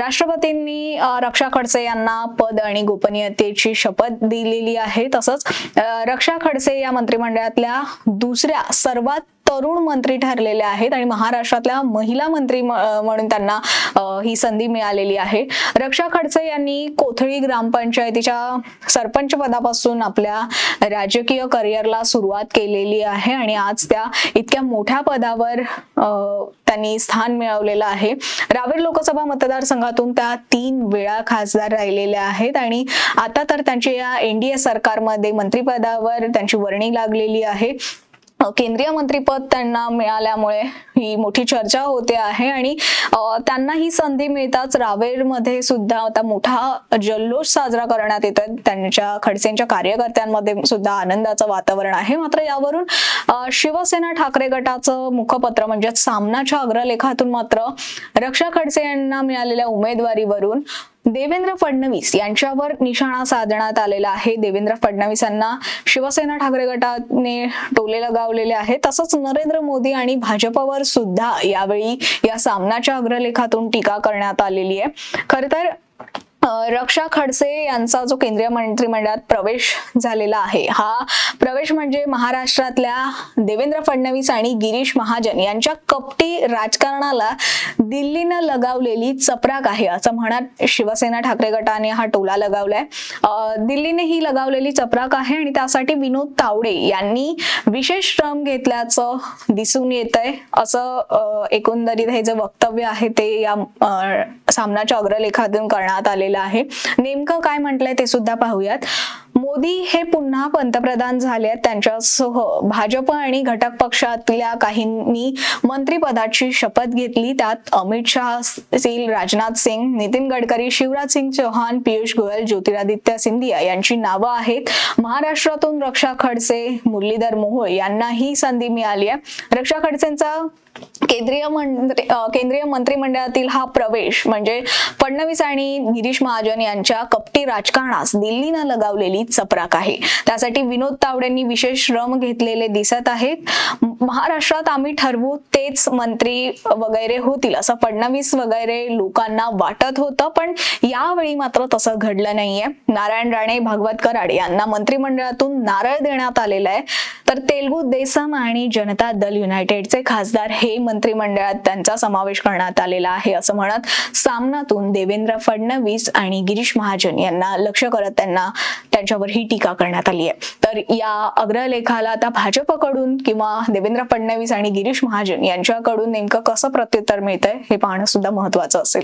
राष्ट्रपतींनी रक्षा खडसे यांना पद आणि गोपनीयतेची शपथ दिलेली आहे. तसंच रक्षा खडसे या मंत्रिमंडळातल्या दुसऱ्या सर्वात तरुण मंत्री ठरलेल्या आहेत आणि महाराष्ट्रातल्या महिला मंत्री म- म्हणून त्यांना ही संधी मिळालेली आहे. रक्षा खडसे यांनी कोथळी ग्रामपंचायतीच्या सरपंच पदापासून आपल्या राजकीय करिअरला सुरुवात केलेली आहे आणि आज त्या इतक्या मोठ्या पदावर त्यांनी स्थान मिळवलेलं आहे. रावेर लोकसभा मतदारसंघातून त्या तीन वेळा खासदार राहिलेल्या आहेत आणि आता तर त्यांच्या या एनडीए सरकारमध्ये मंत्रिपदावर त्यांची वर्णी लागलेली आहे. केंद्रीय मंत्रीपद त्यांना मिळाल्यामुळे ही मोठी चर्चा होते आहे आणि त्यांना ही संधी मिळताच रावेरमध्ये सुद्धा आता मोठा जल्लोष साजरा करण्यात येतोय. त्यांच्या खडसेंच्या कार्यकर्त्यांमध्ये सुद्धा आनंदाचं वातावरण आहे. मात्र यावरून शिवसेना ठाकरे गटाचं मुखपत्र म्हणजे सामनाच्या अग्रलेखातून मात्र रक्षा खडसे यांना मिळालेल्या उमेदवारीवरून देवेंद्र फडणवीस यांच्यावर निशाणा साधण्यात आलेला आहे. देवेंद्र फडणवीस यांना शिवसेना ठाकरे गटाने टोले लगावलेले आहे तसंच नरेंद्र मोदी आणि भाजपवर सुद्धा यावेळी या सामनाच्या अग्रलेखातून टीका करण्यात आलेली आहे. खर तर रक्षा खडसे यांचा जो केंद्रीय मंत्रिमंडळात प्रवेश झालेला आहे हा प्रवेश म्हणजे महाराष्ट्रातल्या देवेंद्र फडणवीस आणि गिरीश महाजन यांच्या कपटी राजकारणाला दिल्लीनं लगावलेली चपराक आहे असं म्हणत शिवसेना ठाकरे गटाने हा टोला लगावलाय. दिल्लीने ही लगावलेली चपराक आहे आणि त्यासाठी विनोद तावडे यांनी विशेष श्रम घेतल्याचं दिसून येत आहे असं एकंदरीत हे जे वक्तव्य आहे ते या सामनाच्या अग्रलेखातून करण्यात आलेलं आहे. नेमकं काय म्हटलंय ते सुद्धा पाहूयात. मोदी हे पुन्हा पंतप्रधान झाले आहेत त्यांच्यासह. भाजप आणि घटक पक्षातल्या काहींनी मंत्रीपदाची शपथ घेतली. त्यात अमित शहा असतील राजनाथ सिंग नितीन गडकरी शिवराज सिंग चौहान पियुष गोयल ज्योतिरादित्य सिंधिया यांची नावं आहेत. महाराष्ट्रातून रक्षा खडसे मुरलीधर मोहोळ यांना ही संधी मिळाली आहे. रक्षा खडसेंचा केंद्रीय मंत्री केंद्रीय मंत्रिमंडळातील हा प्रवेश म्हणजे फडणवीस आणि गिरीश महाजन यांच्या कपटी राजकारणास दिल्लीनं लगावलेली चपराक आहे. त्यासाठी विनोद तावडेंनी विशेष श्रम घेतलेले दिसत आहेत. महाराष्ट्रात आम्ही ठरवू तेच मंत्री वगैरे होतील असं फडणवीस वगैरे लोकांना वाटत होतं पण यावेळी मात्र तसं घडलं नाहीये. नारायण राणे भागवत कराड यांना मंत्रिमंडळातून नारळ देण्यात आलेला आहे. तर तेलगू देसम आणि जनता दल युनायटेडचे खासदार हे मंत्रिमंडळात त्यांचा समावेश करण्यात आलेला आहे असं म्हणत सामनातून देवेंद्र फडणवीस आणि गिरीश महाजन यांना लक्ष करत त्यांना त्यांच्यावर ही टीका करण्यात आली आहे. तर या अग्रलेखाला आता भाजपकडून किंवा देवेंद्र फडणवीस आणि गिरीश महाजन यांच्याकडून नेमकं कसं प्रत्युत्तर मिळतंय हे पाहणं सुद्धा महत्वाचं असेल.